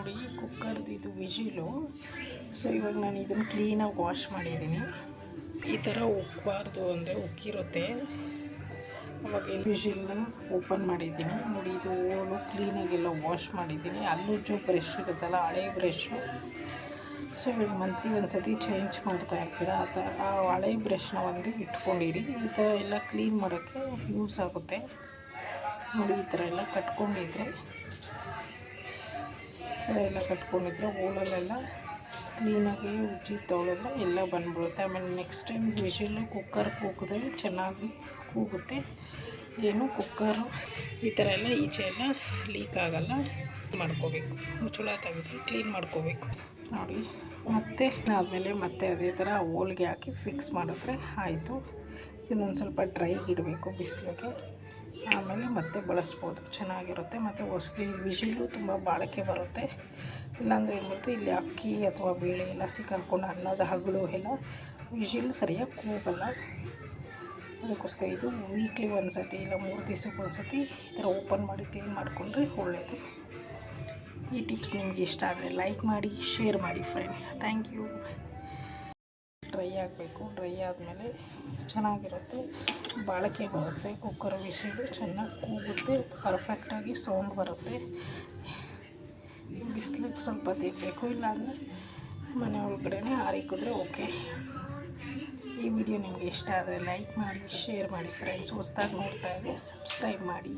ನೋಡಿ ಕುಕ್ಕರ್ದು ಇದು ವಿಜಿಲು ಸೊ ಇವಾಗ ನಾನು ಇದನ್ನು ಕ್ಲೀನಾಗಿ ವಾಶ್ ಮಾಡಿದ್ದೀನಿ. ಈ ಥರ ಉಕ್ಕಬಾರ್ದು ಅಂದರೆ ಉಕ್ಕಿರುತ್ತೆ. ಅವಾಗ ವಿಜಿಲ್ನ ಓಪನ್ ಮಾಡಿದ್ದೀನಿ. ನೋಡಿ, ಇದು ಓಲು ಕ್ಲೀನಾಗೆಲ್ಲ ವಾಶ್ ಮಾಡಿದ್ದೀನಿ. ಅಲ್ಲೂ ಜೋ ಬ್ರಷ್ ಇರುತ್ತಲ್ಲ, ಹಳೆ ಬ್ರಷ್ಷು ಸೊ ಇವಾಗ ಮಂತ್ಲಿ ಒಂದು ಸತಿ ಚೇಂಜ್ ಮಾಡ್ತಾ ಇರ್ತೀರ? ಆ ಥರ ಆ ಹಳೆ ಬ್ರಷ್ನ ಒಂದು ಇಟ್ಕೊಂಡಿರಿ. ಈ ಥರ ಎಲ್ಲ ಕ್ಲೀನ್ ಮಾಡೋಕ್ಕೆ ಯೂಸ್ ಆಗುತ್ತೆ. ನೋಡಿ, ಈ ಥರ ಎಲ್ಲ ಕಟ್ಕೊಂಡಿದ್ರೆ. ಎಲ್ಲ ಕಟ್ಕೊಂಡಿದ್ರೆ. ಓಲಲ್ಲೆಲ್ಲ ಕ್ಲೀನಾಗಿ ಉಜ್ಜಿ ತೊಳೆದ್ರೆ ಎಲ್ಲ ಬಂದ್ಬಿಡುತ್ತೆ. ಆಮೇಲೆ ನೆಕ್ಸ್ಟ್ ಟೈಮ್ ವಿಷಿಲು ಕುಕ್ಕರ್ ಕೂಗಿದ್ರೆ ಚೆನ್ನಾಗಿ ಕೂಗುತ್ತೆ. ಏನು ಕುಕ್ಕರು ಈ ಥರ ಎಲ್ಲ ಈಚೆ ಎಲ್ಲ ಲೀಕ್ ಆಗಲ್ಲ. ಮಾಡ್ಕೋಬೇಕು. ಮುಚ್ಚಳ ತೆಗೆದು ಕ್ಲೀನ್ ಮಾಡ್ಕೋಬೇಕು. ನೋಡಿ, ಮತ್ತೆ ಆದಮೇಲೆ ಮತ್ತೆ ಅದೇ ಥರ ಹೋಲ್ಗೆ ಹಾಕಿ ಫಿಕ್ಸ್ ಮಾಡಿದ್ರೆ ಆಯಿತು. ಇದನ್ನೊಂದು ಸ್ವಲ್ಪ ಡ್ರೈಗೆ ಇಡಬೇಕು ಬಿಸಿಲಿಗೆ. ಆಮೇಲೆ ಮತ್ತೆ ಬಳಸ್ಬೋದು. ಚೆನ್ನಾಗಿರುತ್ತೆ. ಮತ್ತು ವಸ್ತು ವಿಷಿಲು ತುಂಬ ಬಾಳಿಕೆ ಬರುತ್ತೆ. ಇಲ್ಲಾಂದರೆ ಏನು ಇಲ್ಲಿ ಅಕ್ಕಿ ಅಥವಾ ಬೇಳೆ ಎಲ್ಲ ಸಿಕ್ಕಾಕೊಂಡು ಅನ್ನದ ಹಗಲು ಎಲ್ಲ ವಿಷಿಲ್ ಸರಿಯಾಗಿ ಕೂಗಲ್ಲ. ಅದಕ್ಕೋಸ್ಕರ ಇದು ವೀಕ್ಲಿ ಒಂದು ಸತಿ ಇಲ್ಲ ಮೂರು ದಿವ್ಸಕ್ಕೆ ಒಂದು ಸತಿ ಈ ಥರ ಓಪನ್ ಮಾಡಿ ಕ್ಲೀನ್ ಮಾಡಿಕೊಂಡ್ರೆ ಒಳ್ಳೆಯದು ಈ ಟಿಪ್ಸ್ ನಿಮಗೆ ಇಷ್ಟ ಆದರೆ ಲೈಕ್ ಮಾಡಿ ಶೇರ್ ಮಾಡಿ ಫ್ರೆಂಡ್ಸ್ ಥ್ಯಾಂಕ್ ಯು ಡ್ರೈ ಆಗಬೇಕು. ಡ್ರೈ ಆದಮೇಲೆ ಚೆನ್ನಾಗಿರುತ್ತೆ. ಬಾಳಿಕೆ ಬರುತ್ತೆ ಕುಕ್ಕರ್ ವಿಷಲು ಚೆನ್ನಾಗಿ ಕೂಗುತ್ತೆ ಪರ್ಫೆಕ್ಟಾಗಿ ಸೌಂಡ್ ಬರುತ್ತೆ. ಬಿಸಿಲಿಗೆ ಸ್ವಲ್ಪ ತೆಗಬೇಕು ಇಲ್ಲಾಂದರೆ ಮನೆ ಒಳಗಡೆ ಆರಿಕಿದ್ರೆ ಓಕೆ ಈ ವಿಡಿಯೋ ನಿಮಗೆ ಇಷ್ಟ ಆದರೆ ಲೈಕ್ ಮಾಡಿ ಶೇರ್ ಮಾಡಿ ಫ್ರೆಂಡ್ಸ್ ಹೊಸ್ದಾಗಿ ನೋಡ್ತಾ ಇದ್ದರೆ ಸಬ್ಸ್ಕ್ರೈಬ್ ಮಾಡಿ.